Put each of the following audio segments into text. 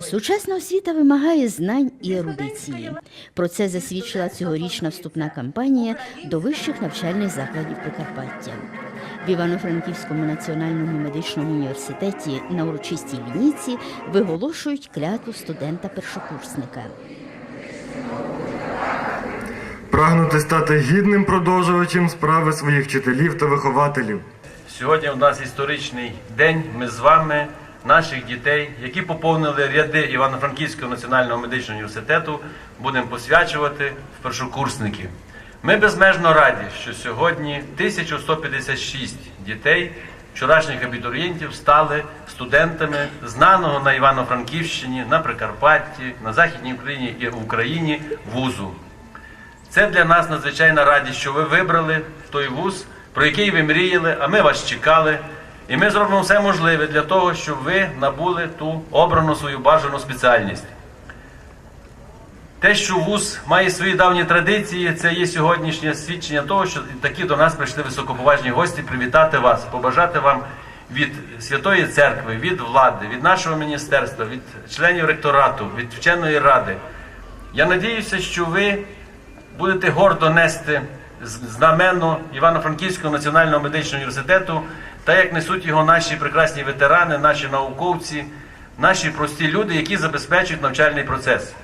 Сучасна освіта вимагає знань і ерудиції. Про це засвідчила цьогорічна вступна кампанія до вищих навчальних закладів Прикарпаття. В Івано-Франківському національному медичному університеті на урочистій лінійці виголошують клятву студента-першокурсника. Прагнути стати гідним продовжувачем справи своїх вчителів та вихователів. Сьогодні у нас історичний день. Ми з вами, наших дітей, які поповнили ряди Івано-Франківського національного медичного університету, будемо посвячувати в першокурсники. Ми безмежно раді, що сьогодні 1156 дітей, вчорашніх абітурієнтів, стали студентами знаного на Івано-Франківщині, на Прикарпатті, на Західній Україні і в Україні вузу. Це для нас надзвичайна радість, що ви вибрали той вуз, про який ви мріяли, а ми вас чекали. І ми зробимо все можливе для того, щоб ви набули ту обрану свою бажану спеціальність. Те, що вуз має свої давні традиції, це є сьогоднішнє свідчення того, що такі до нас прийшли високоповажні гості привітати вас, побажати вам від Святої Церкви, від влади, від нашого міністерства, від членів ректорату, від вченої ради. Я надіюся, що ви будете гордо нести з- знамено Івано-Франківського національного медичного університету, так як несуть його наші прекрасні ветерани, наші науковці, наші прості люди, які забезпечують навчальний процес.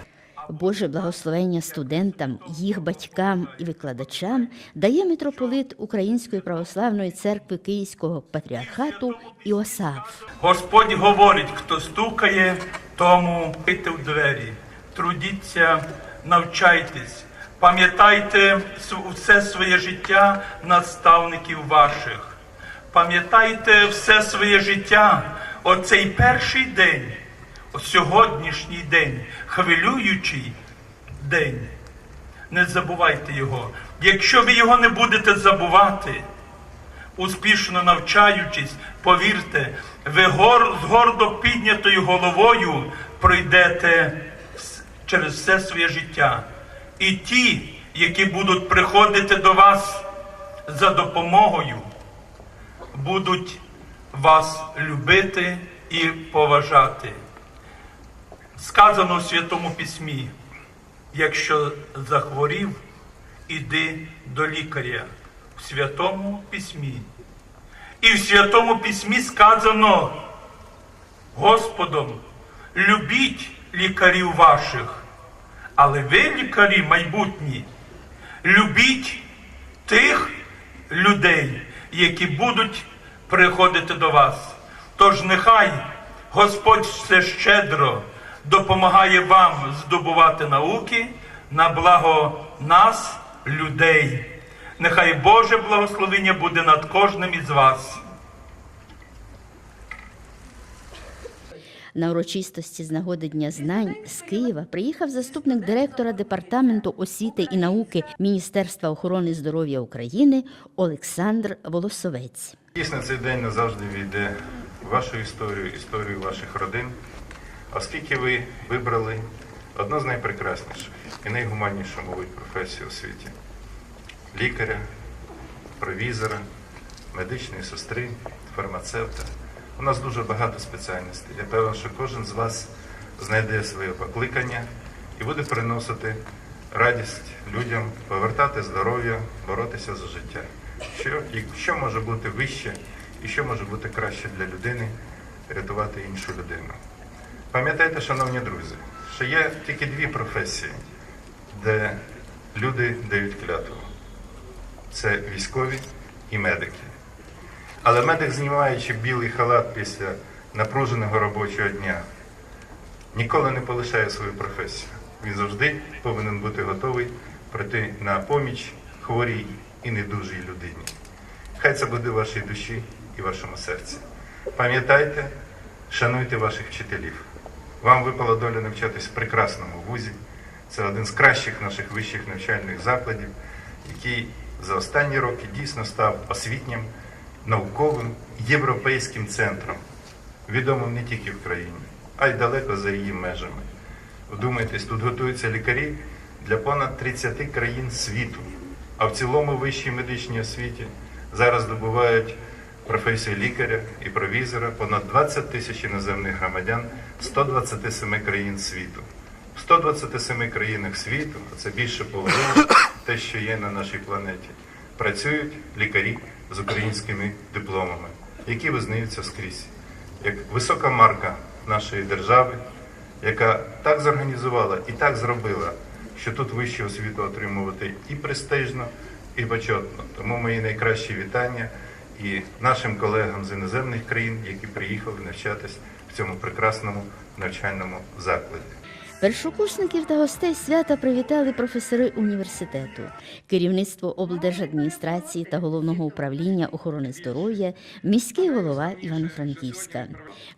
Боже благословення студентам, їх батькам і викладачам дає митрополит Української православної церкви Київського патріархату Іосаф. Господь говорить, хто стукає, тому бийте в двері. Трудіться, навчайтесь, пам'ятайте все своє життя наставників ваших. Пам'ятайте все своє життя, оцей перший день, сьогоднішній день, хвилюючий день. Не забувайте його. Якщо ви його не будете забувати, успішно навчаючись, повірте, ви гор, з гордо піднятою головою пройдете через все своє життя. І ті, які будуть приходити до вас за допомогою, будуть вас любити і поважати. Сказано у Святому Письмі, якщо захворів, іди до лікаря в Святому Письмі. І в Святому Письмі сказано Господом, любіть лікарів ваших, але ви, лікарі майбутні, любіть тих людей, які будуть приходити до вас. Тож нехай Господь все щедро допомагає вам здобувати науки на благо нас, людей. Нехай Боже благословення буде над кожним із вас. На урочистості з нагоди Дня знань з Києва приїхав заступник директора департаменту освіти і науки Міністерства охорони здоров'я України Олександр Волосовець. Дійсно, цей день назавжди війде вашу історію, історію ваших родин, оскільки ви вибрали одну з найпрекрасніших і найгуманнішу, мабуть, професію у світі лікаря, провізора, медичної сестри, фармацевта. У нас дуже багато спеціальностей. Я певен, що кожен з вас знайде своє покликання і буде приносити радість людям, повертати здоров'я, боротися за життя. Що, і що може бути вище і що може бути краще для людини рятувати іншу людину. Пам'ятайте, шановні друзі, що є тільки дві професії, де люди дають клятву. Це військові і медики. Але медик, знімаючи білий халат після напруженого робочого дня, ніколи не полишає свою професію. Він завжди повинен бути готовий прийти на поміч хворій і недужій людині. Хай це буде в вашій душі і вашому серці. Пам'ятайте, шануйте ваших вчителів. Вам випала доля навчатись в прекрасному вузі. Це один з кращих наших вищих навчальних закладів, який за останні роки дійсно став освітнім, науковим, європейським центром, відомим не тільки в країні, а й далеко за її межами. Вдумайтесь, тут готуються лікарі для понад 30 країн світу, а в цілому вищій медичній освіті зараз добувають професію лікаря і провізора понад 20 тисяч іноземних громадян 127 країн світу. В 127 країнах світу, а це більше половини, те, що є на нашій планеті, працюють лікарі з українськими дипломами, які визнаються скрізь, як висока марка нашої держави, яка так зорганізувала і так зробила, що тут вищу освіту отримувати і престижно, і почетно. Тому мої найкращі вітання і нашим колегам з іноземних країн, які приїхали навчатись в цьому прекрасному навчальному закладі. Першокурсників та гостей свята привітали професори університету, керівництво облдержадміністрації та головного управління охорони здоров'я, міський голова Івано-Франківська.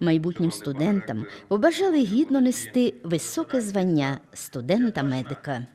Майбутнім студентам побажали гідно нести високе звання студента-медика.